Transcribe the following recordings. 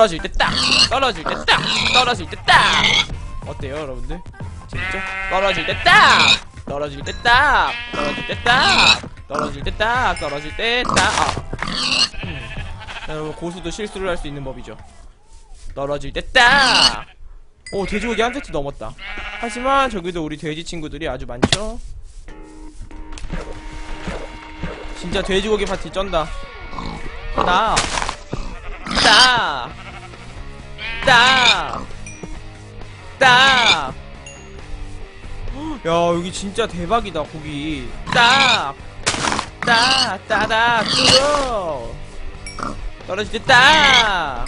떨어질 때 딱! 떨어질 때 딱! 떨어질 때 딱! 어때요, 여러분들? 재밌죠? 떨어질 때 딱! 떨어질 때 딱! 떨어질 때 딱! 떨어질 때 딱! 떨어질 때 딱! 아. 음. 자, 여러분, 고수도 실수를 할 수 있는 법이죠. 떨어질 때 딱! 오, 돼지고기 한 세트 넘었다. 하지만 저기도 우리 돼지 친구들이 아주 많죠? 진짜 돼지고기 파티 쩐다. 나. 따. 따. 따. 야, 여기 진짜 대박이다, 고기. 딱. 따. 따다. 뚫어. 떨어질 때 딱.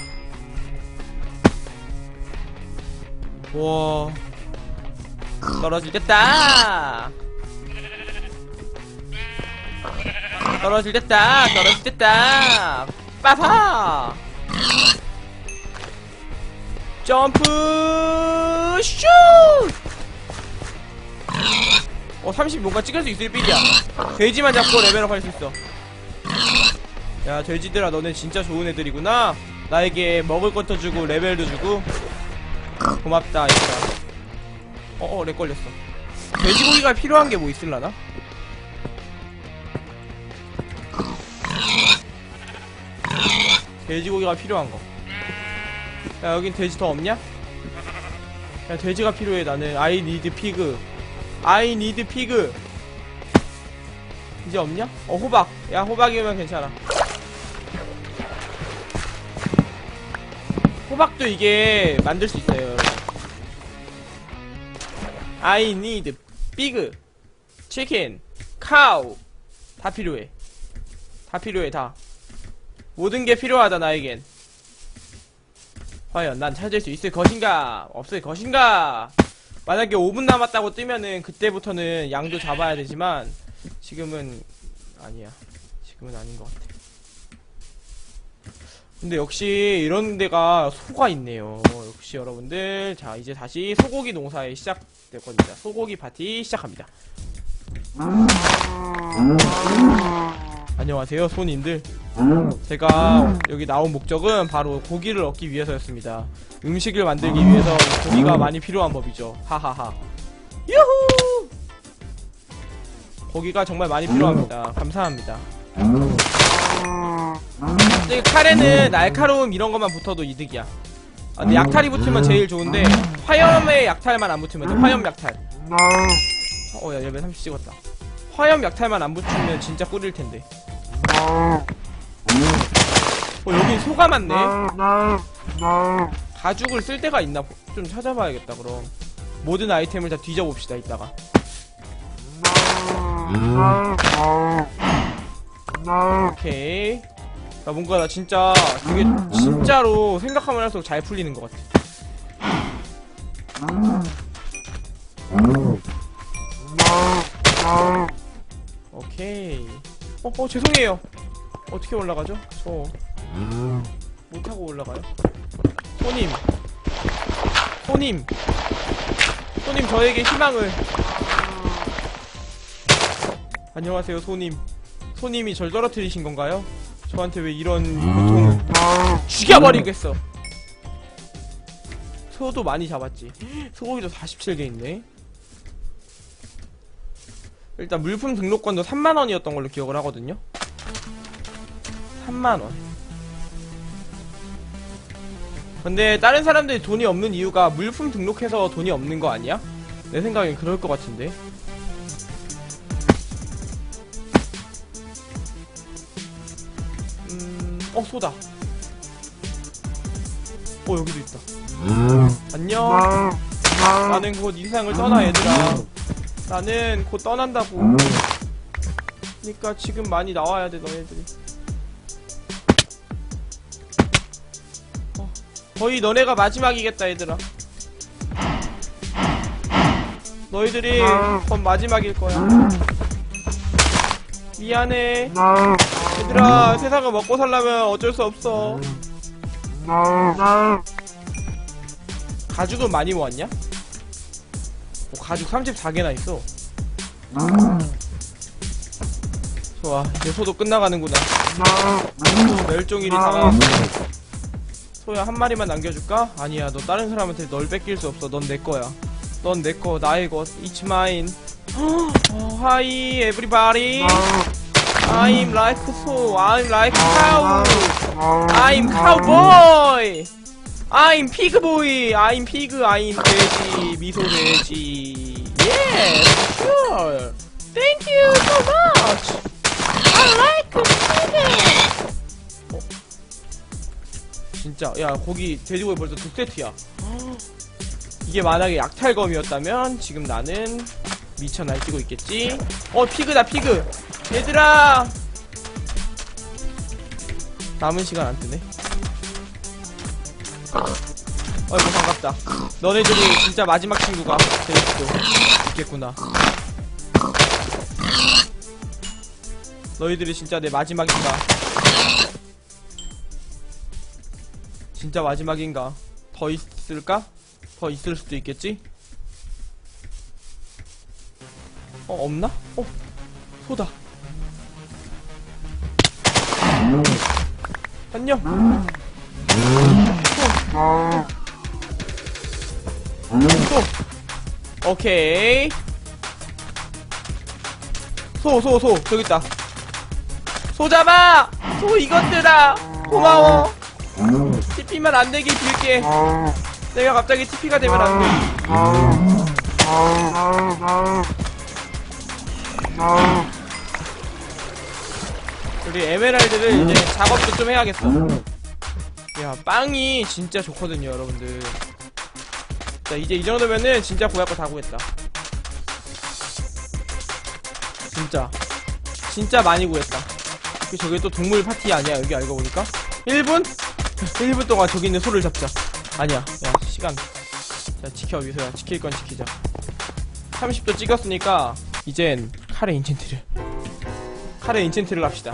와. 떨어질 때 딱. 떨어질 때 딱. 떨어질 때 딱. 빠파. 점프 슛! 어, 30 뭔가 찍을 수 있을 삐리야. 돼지만 잡고 레벨업 할 수 있어. 야, 돼지들아, 너네 진짜 좋은 애들이구나. 나에게 먹을 것도 주고, 레벨도 주고. 고맙다, 얘들아. 어, 어, 렉 걸렸어. 돼지고기가 필요한 게 뭐 있을라나? 돼지고기가 필요한 거. 야, 여긴 돼지 더 없냐? 야, 돼지가 필요해, 나는. I need pig. I need pig. 이제 없냐? 어, 호박. 야, 호박이면 괜찮아. 호박도 이게 만들 수 있어요, 여러분. I need pig. chicken. cow. 다 필요해. 다 필요해, 다. 모든 게 필요하다, 나에겐. 과연 난 찾을 수 있을 것인가? 없을 것인가? 만약에 5분 남았다고 뜨면은 그때부터는 양도 잡아야 되지만 지금은 아니야. 지금은 아닌 것 같아. 근데 역시 이런 데가 소가 있네요. 역시 여러분들 자 이제 다시 소고기 농사에 시작될 겁니다. 소고기 파티 시작합니다. 안녕하세요 손님들. 제가 여기 나온 목적은 바로 고기를 얻기 위해서였습니다. 음식을 만들기 위해서 고기가 많이 필요한 법이죠. 하하하. 유후! 고기가 정말 많이 필요합니다. 감사합니다. 근데 카레는 날카로움 이런 것만 붙어도 이득이야. 아, 근데 약탈이 붙으면 제일 좋은데 화염의 약탈만 안 붙으면 돼. 화염 약탈. 어, 야, 레벨 30 찍었다. 화염 약탈만 안 붙으면 진짜 꿀일 텐데. 어, 여기 소가 많네. 가죽을 쓸 데가 있나 보- 좀 찾아봐야겠다. 그럼 모든 아이템을 다 뒤져봅시다. 이따가. 오케이. 나 뭔가 나 진짜 되게 진짜로 생각하면 할수록 잘 풀리는 것 같아. 어, 어, 죄송해요. 어떻게 올라가죠? 저 못하고 올라가요. 손님. 손님. 손님, 저에게 희망을. 안녕하세요, 손님. 손님이 절 떨어뜨리신 건가요? 저한테 왜 이런 고통을 죽여버리겠어. 소도 많이 잡았지. 소고기도 47개 있네. 일단 물품 등록권도 3만원이었던 걸로 기억을 하거든요. 3만원. 근데 다른 사람들이 돈이 없는 이유가 물품 등록해서 돈이 없는 거 아니야? 내 생각엔 그럴 것 같은데. 음, 어, 소다. 어, 여기도 있다. 안녕. 나는 곧이 세상을 떠나, 얘들아. 나는 곧 떠난다고. 그니까 지금 많이 나와야 돼, 너네들이. 어, 거의 너네가 마지막이겠다, 얘들아. 너희들이 곧 마지막일 거야. 미안해. 얘들아, 세상을 먹고 살려면 어쩔 수 없어. 가죽은 많이 모았냐? 어, 가죽 34개나 있어. 좋아, 이제 소도 끝나가는구나. 멸종일이 다가왔어. 소야 한 마리만 남겨줄까? 아니야 너 다른 사람한테 널 뺏길 수 없어. 넌 내 거야. 넌 내 거 나의 것. It's mine. 어, Hi everybody. I'm like so I'm like cow I'm cowboy I'm pigboy I'm pig I'm 돼지 미소 돼지 Yes sure. Thank you so much. I like pig 진짜 야 고기 돼지고기 벌써 두 세트야. 이게 만약에 약탈검이었다면 지금 나는 미쳐 날뛰고 있겠지? 어 피그다 피그. 얘들아! 남은 시간 안 뜨네 어이구 반갑다 너네들이 진짜 마지막 친구가 될 수도 있겠구나 너희들이 진짜 내 마지막인가 진짜 마지막인가? 더 있을까? 더 있을 수도 있겠지? 어, 없나? 어, 소다. 안녕. 소. 소. 오케이. 소, 소, 소. 저기 있다. 소 잡아! 소 이것들아! 고마워! TP만 안 되게 빌게. 내가 갑자기 TP가 되면 안 돼. 우리 에메랄드를 이제 작업도 좀 해야겠어. 야, 빵이 진짜 좋거든요, 여러분들. 자, 이제 이 정도면은 진짜 구할 거다 구했다. 진짜. 진짜 많이 구했다. 그 저게 또 동물 파티 아니야, 여기 알고 보니까? 1분? 1분 동안 저기 있는 소를 잡자. 아니야. 야, 시간. 자, 지켜, 위소야. 지킬 건 지키자. 30도 찍었으니까, 이젠 칼의 인챈트를. 칼의 인챈트를 합시다.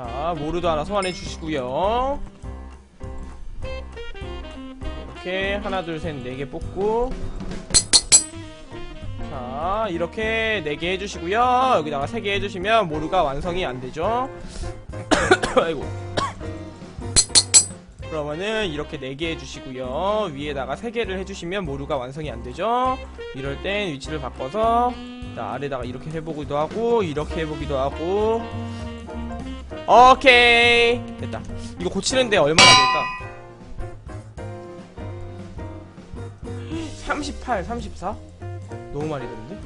자, 모르도 하나 소환해 주시고요. 이렇게 하나, 둘, 셋, 네 개 뽑고. 자, 이렇게 네 개 해주시고요. 여기다가 세 개 해주시면 모루가 완성이 안 되죠. 아이고. 그러면은 이렇게 네개 해주시고요. 위에다가 세 개를 해주시면 모루가 완성이 안 되죠. 이럴 땐 위치를 바꿔서 자, 아래다가 이렇게 해보기도 하고 이렇게 해보기도 하고. 오케이 됐다. 이거 고치는데 얼마나 될까? 38, 34? 너무 많이 드는데?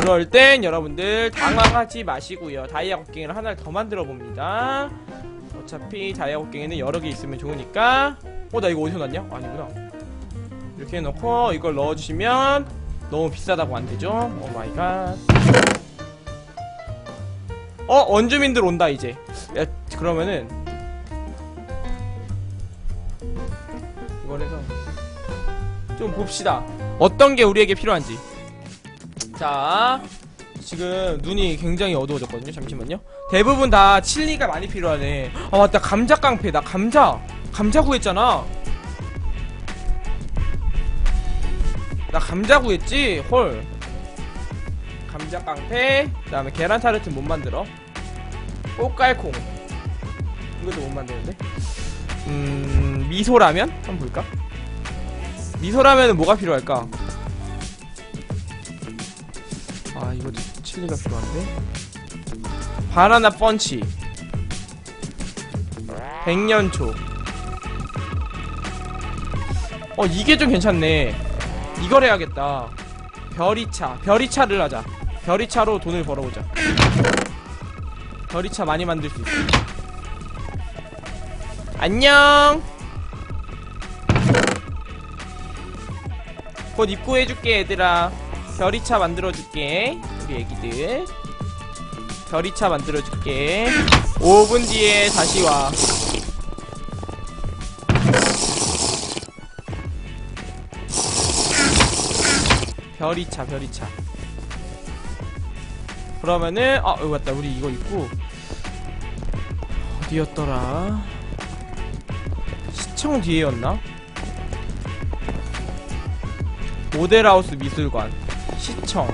그럴 땐 여러분들 당황하지 마시고요. 다이아 곡괭이를 하나를 더 만들어 봅니다. 어차피 다이아 곡괭이는 여러 개 있으면 좋으니까. 어, 나 이거 어디서 났냐? 아니구나. 이렇게 해놓고 이걸 넣어주시면 너무 비싸다고 안 되죠? 오 마이 갓. 어, 원주민들 온다, 이제. 야, 그러면은. 이걸 해서. 좀 봅시다. 어떤 게 우리에게 필요한지. 자, 지금 눈이 굉장히 어두워졌거든요. 잠시만요. 대부분 다 칠리가 많이 필요하네. 아, 맞다. 감자 깡패. 나 감자. 감자 구했잖아. 나 감자 구했지? 헐. 감자 깡패. 그 다음에 계란 타르트 못 만들어. 꽃갈콩. 이것도 못 만드는데. 음, 미소라면? 한번 볼까? 미소라면은 뭐가 필요할까? 아 이거 칠리가 필요한데 바나나 펀치 백년초 어 이게 좀 괜찮네 이걸 해야겠다 별이차 별이차를 하자 별이차로 돈을 벌어보자 별이차 많이 만들 수 있어. 안녕! 곧 입고해줄게 얘들아. 별이차 만들어줄게 우리 애기들. 별이차 만들어줄게. 5분 뒤에 다시 와. 별이차 별이차. 그러면은 아 여기 맞다. 우리 이거 입고 어디였더라. 시청 뒤에였나? 모델하우스 미술관. 시청.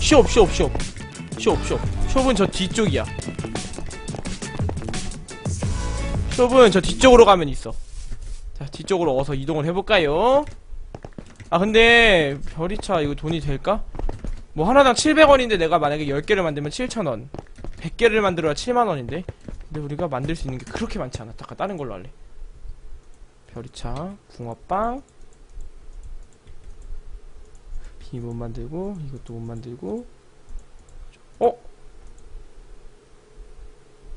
쇼업 쇼업 쇼업. 쇼업 쇼업. 숍은 저 뒤쪽이야. 숍은 저 뒤쪽으로 가면 있어. 자 뒤쪽으로 어서 이동을 해볼까요? 아 근데 별이차 이거 돈이 될까? 뭐 하나당 700원인데 내가 만약에 10개를 만들면 7,000원 100개를 만들어야 7만원인데? 근데 우리가 만들 수 있는 게 그렇게 많지 않아. 잠깐 다른 걸로 할래. 별이차 붕어빵. 비 못 만들고 이것도 못 만들고. 어?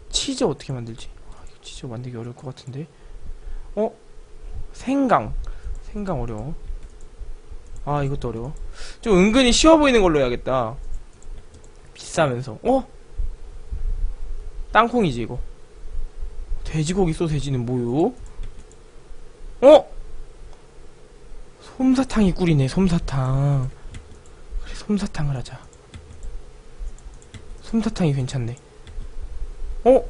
치즈 어떻게 만들지? 아, 치즈 만들기 어려울 것 같은데. 어? 생강. 생강 어려워. 아 이것도 어려워. 좀 은근히 쉬워 보이는 걸로 해야겠다. 비싸면서. 어? 땅콩이지 이거. 돼지고기 소세지는 뭐요? 어? 솜사탕이 꿀이네 솜사탕. 그래 솜사탕을 하자. 솜사탕이 괜찮네. 어?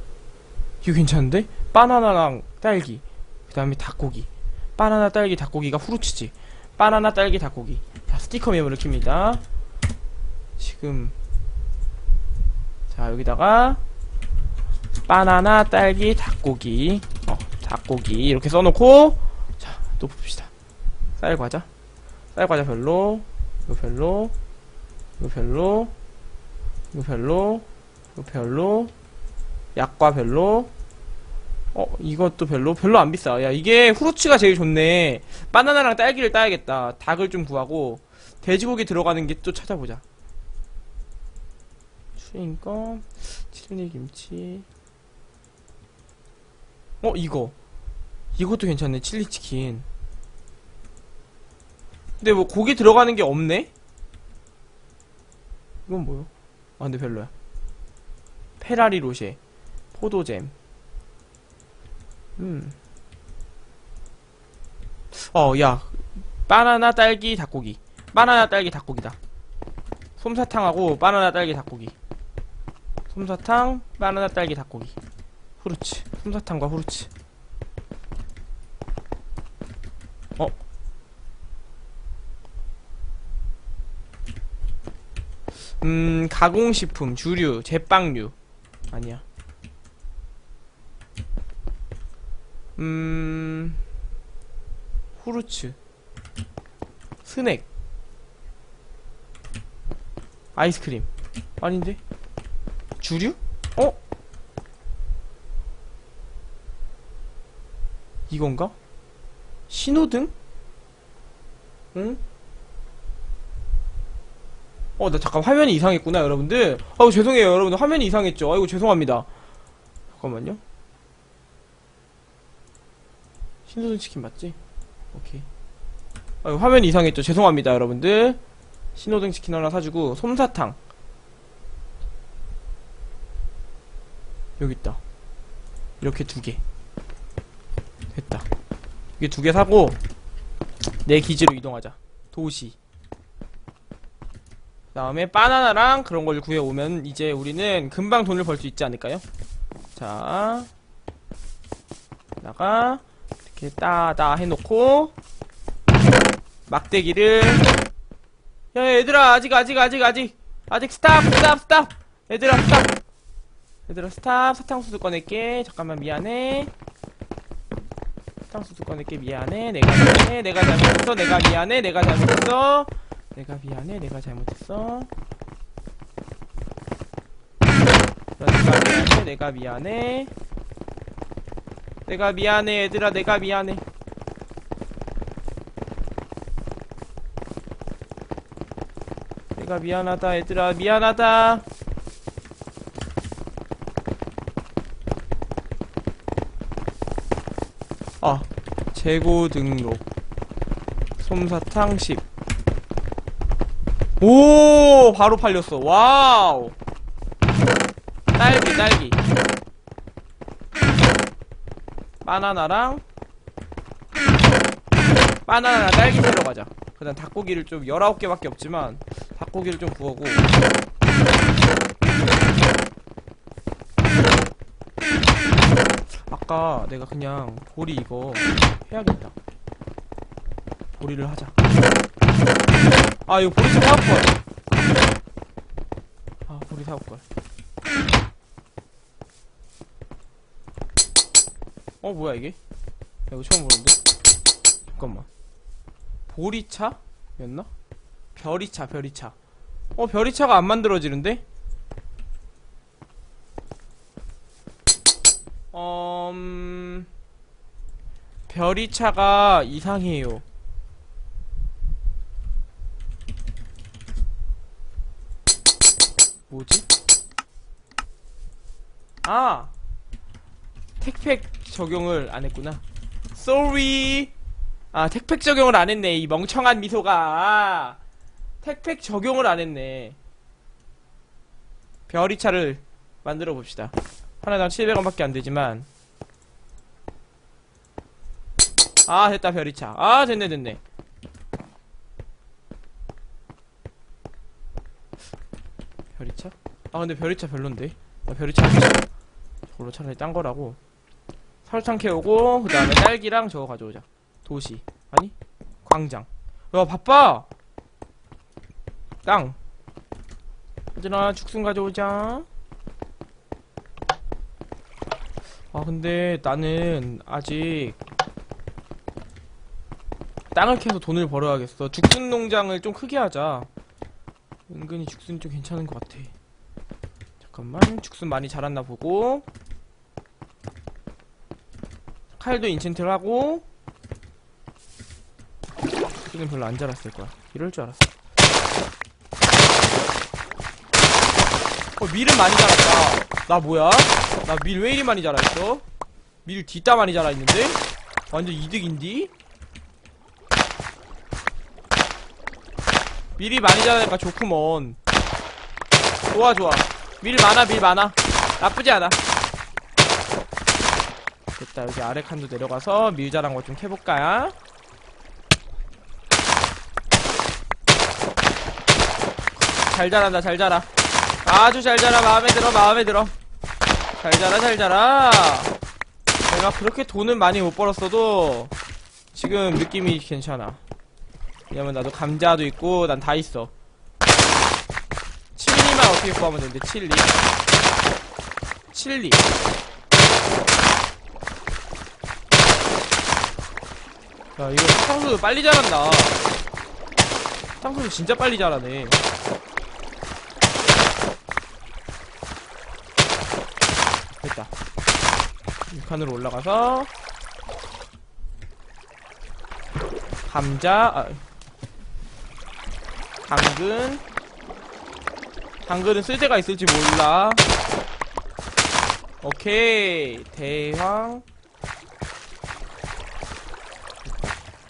이거 괜찮은데? 바나나랑 딸기 그 다음에 닭고기. 바나나 딸기 닭고기가 후르츠지. 바나나 딸기 닭고기. 자 스티커 메모를 킵니다. 지금. 자 여기다가 바나나 딸기 닭고기. 어 닭고기 이렇게 써놓고 자 또 봅시다. 쌀 과자. 쌀 과자 별로 이거 별로 이거 별로 이거 별로 이거 별로 약과 별로. 어 이것도 별로? 별로 안 비싸. 야 이게 후르츠가 제일 좋네. 바나나랑 딸기를 따야겠다. 닭을 좀 구하고 돼지고기 들어가는 게 또 찾아보자. 추인껌 칠리 김치 어 이거 이것도 괜찮네 칠리 치킨 근데 뭐 고기 들어가는 게 없네 이건 뭐요 아 근데 별로야 페라리 로쉐 포도잼 음. 어, 야. 바나나 딸기 닭고기. 바나나 딸기 닭고기다. 솜사탕하고 바나나 딸기 닭고기. 솜사탕, 바나나 딸기 닭고기. 후르츠. 솜사탕과 후르츠. 어. 음, 가공식품, 주류, 제빵류. 아니야. 음 후르츠 스낵 아이스크림 아닌데 주류? 어? 이건가? 신호등? 응? 어, 나 잠깐 화면이 이상했구나, 여러분들. 아우, 죄송해요, 여러분들. 화면이 이상했죠. 아이고, 죄송합니다. 잠깐만요. 신소등 치킨 맞지? 오케이. 아유, 화면이 이상했죠. 죄송합니다, 여러분들. 신호등 치킨 하나 사주고, 솜사탕. 여기 있다. 이렇게 두 개. 이게 두 개 사고, 내 기지로 이동하자. 도시. 그 다음에 바나나랑 그런 걸 구해오면 이제 우리는 금방 돈을 벌 수 있지 않을까요? 자. 다가 이렇게 따다 해놓고 막대기를 야 얘들아 아직 아직 아직 아직 아직 스탑 스탑 스탑 얘들아 스탑 얘들아 스탑 사탕수수 꺼낼게 잠깐만 미안해 사탕수수 꺼낼게 미안해 내가 미안해 내가 잘못했어 내가 미안해 내가 잘못했어. 내가 미안해 내가 잘못했어. 내가 미안해 내가 미안해. 내가 미안해 얘들아 내가 미안해. 내가 미안하다 얘들아 미안하다 아 재고 등록 솜사탕 10 오, 바로 팔렸어. 와우. 딸기, 딸기. 바나나랑 바나나랑 딸기 사러 가자. 그 다음 닭고기를 좀 19개밖에 없지만 닭고기를 좀 구하고 아까 내가 그냥 보리 이거 해야겠다. 보리를 하자. 아 이거 보리 좀 사올걸 아 보리 사올걸 어 뭐야 이게? 야, 이거 처음 보는데? 잠깐만. 보리차였나? 별이차 별이차. 어 별이차가 안 만들어지는데? 별이차가 이상해요. 뭐지? 아! 택팩 적용을 안 했구나. Sorry! 아, 택팩 적용을 안 했네. 이 멍청한 미소가. 택팩 적용을 안 했네. 별이차를 만들어 봅시다. 하나당 700원밖에 안 되지만. 아, 됐다, 별이차. 아, 됐네, 됐네. 별이차? 아, 근데 별이차 별론데. 나 별이차. 저걸로 차라리 딴 거라고. 설탕 캐오고, 그 다음에 딸기랑 저거 가져오자. 도시. 아니? 광장. 야, 바빠! 땅. 얘들아, 죽순 가져오자. 아, 근데 나는 아직 땅을 캐서 돈을 벌어야겠어. 죽순 농장을 좀 크게 하자. 은근히 죽순이 좀 괜찮은 것 같아. 잠깐만, 죽순 많이 자랐나 보고. 칼도 인챈트를 하고. 죽순은 별로 안 자랐을 거야. 이럴 줄 알았어. 어, 밀은 많이 자랐다. 나 뭐야? 나 밀 왜 이리 많이 자라있어? 밀 뒷다 많이 자라있는데? 완전 이득인디? 밀이 많이 자라니까 좋구먼. 좋아, 좋아. 밀 많아, 밀 많아. 나쁘지 않아. 됐다, 여기 아래 칸도 내려가서 밀 자란 거 좀 캐볼까? 잘 자란다, 잘 자라. 아주 잘 자라, 마음에 들어, 마음에 들어. 잘 자라, 잘 자라. 내가 그렇게 돈을 많이 못 벌었어도 지금 느낌이 괜찮아. 왜냐면 나도 감자도 있고 난 다 있어. 칠리만 어떻게 구하면 되는데 칠리. 칠리. 야 이거 상수도 빨리 자란다. 상수도 진짜 빨리 자라네. 됐다. 이 칸으로 올라가서 감자, 아, 당근. 당근은 쓸데가 있을지 몰라. 오케이. 대황.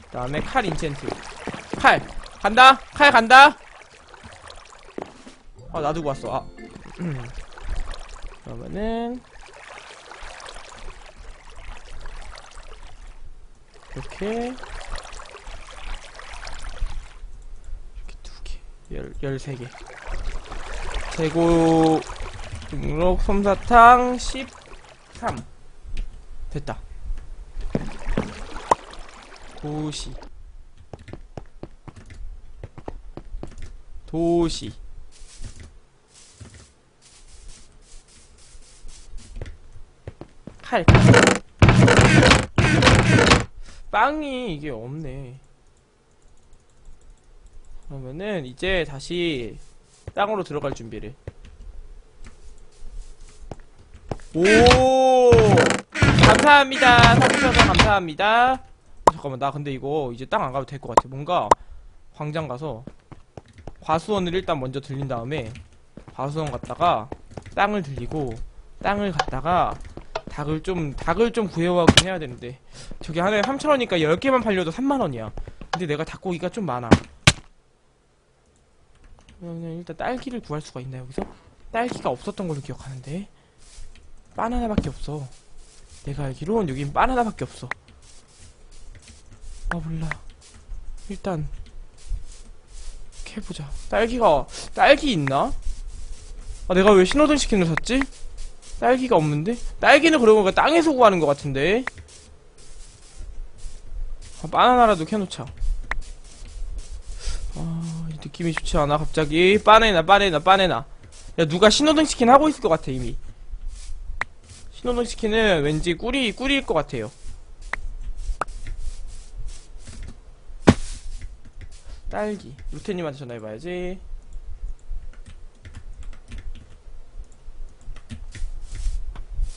그 다음에 칼 인챈트. 칼. 간다. 칼 간다. 아, 놔두고 왔어. 아. 음. 그러면은. 이렇게 두 개. 열, 열세 개. 재고 등록 솜사탕 13. 됐다. 도시. 도시. 칼. 빵이 이게 없네. 그러면은 이제 다시 땅으로 들어갈 준비를. 오! 감사합니다. 사주셔서 감사합니다. 어, 잠깐만, 나 근데 이거 이제 땅 안 가도 될 것 같아. 뭔가 광장 가서 과수원을 일단 먼저 들린 다음에 과수원 갔다가 땅을 들리고 땅을 갔다가 닭을 좀 닭을 좀 구해오긴 해야 되는데 저기 하나에 3,000원이니까 10개만 팔려도 3만원이야. 근데 내가 닭고기가 좀 많아. 그러면 일단 딸기를 구할 수가 있나 여기서? 딸기가 없었던 걸로 기억하는데 바나나밖에 없어 내가 알기론 여긴 바나나밖에 없어 아 몰라 일단 캐보자 딸기가 딸기 있나? 아 내가 왜 신호등 시킨을 샀지? 딸기가 없는데? 딸기는 그러고 보니까 땅에서 구하는 것 같은데 아, 바나나라도 캐놓자 느낌이 좋지 않아, 갑자기. 빠네나, 빠네나, 빠네나. 야, 누가 신호등 치킨 하고 있을 것 같아, 이미. 신호등 치킨은 왠지 꿀이 꿀일 것 같아요. 딸기. 루테님한테 전화해봐야지.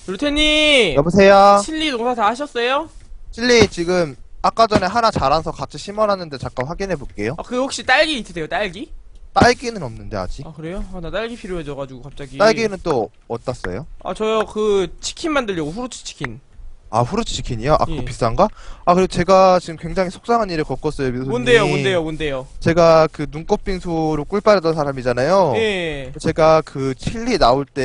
루테님! 여보세요? 칠리 농사 다 하셨어요? 칠리 지금 아까 전에 하나 자라서 같이 심어놨는데 잠깐 확인해 볼게요. 아, 그 혹시 딸기 있으세요, 딸기? 딸기는 없는데 아직. 아, 그래요? 아, 나 딸기 필요해져가지고 갑자기. 딸기는 또 어디다 요 아, 저요, 그, 치킨 만들려고, 후르츠 치킨. 아 후르츠 치킨이요? 아 그거 예. 비싼가? 아 그리고 제가 지금 굉장히 속상한 일을 겪었어요. 미소님. 뭔데요, 뭔데요, 뭔데요? 제가 그 눈꽃 빙수로 꿀 빨았던 사람이잖아요. 예. 제가 그 칠리 나올 때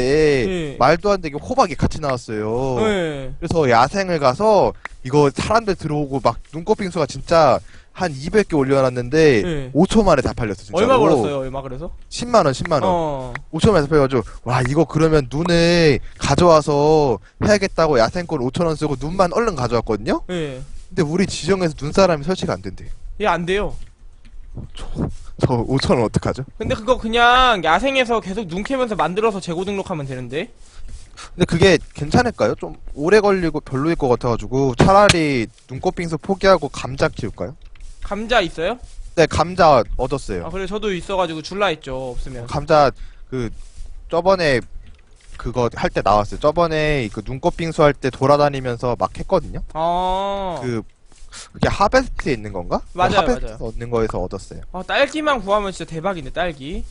예. 말도 안 되게 호박이 같이 나왔어요. 예. 그래서 야생을 가서 이거 사람들 들어오고 막 눈꽃 빙수가 진짜 한 200개 올려놨는데 예. 5초 만에 다 팔렸어 진짜로. 얼마 벌었어요, 얼마 그래서? 10만 원, 10만 원. 어. 5천 원에서 팔려가지고 와 이거 그러면 눈을 가져와서 해야겠다고 야생권 5천 원 쓰고 눈만 얼른 가져왔거든요. 예. 근데 우리 지정에서 눈사람이 설치가 안 된대. 얘안 돼요. 저 5천 원 어떡하죠? 근데 그거 그냥 야생에서 계속 눈 캐면서 만들어서 재고 등록하면 되는데. 근데 그게 괜찮을까요? 좀 오래 걸리고 별로일 것 같아가지고 차라리 눈꽃 빙수 포기하고 감자 키울까요? 감자 있어요? 네 감자 얻었어요. 아, 그래, 저도 있어가지고 줄라 했죠, 없으면. 감자 그 저번에 그거 할 때 나왔어요. 저번에 그 눈꽃 빙수 할 때 돌아다니면서 막 했거든요. 아. 그 그게 하베스트에 있는 건가? 맞아요, 하베스트에서 맞아요. 얻는 거에서 얻었어요. 아, 딸기만 구하면 진짜 대박인데, 딸기.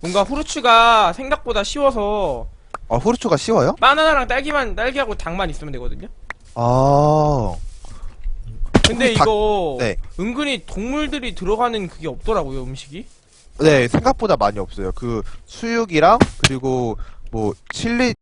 뭔가 후르츠가 생각보다 쉬워서 아 후르츠가 쉬워요? 바나나랑 딸기만, 딸기하고 당만 있으면 되거든요? 아 근데 다- 이거 네. 은근히 동물들이 들어가는 그게 없더라고요, 음식이. 네, 생각보다 많이 없어요. 그 수육이랑 그리고 뭐 칠리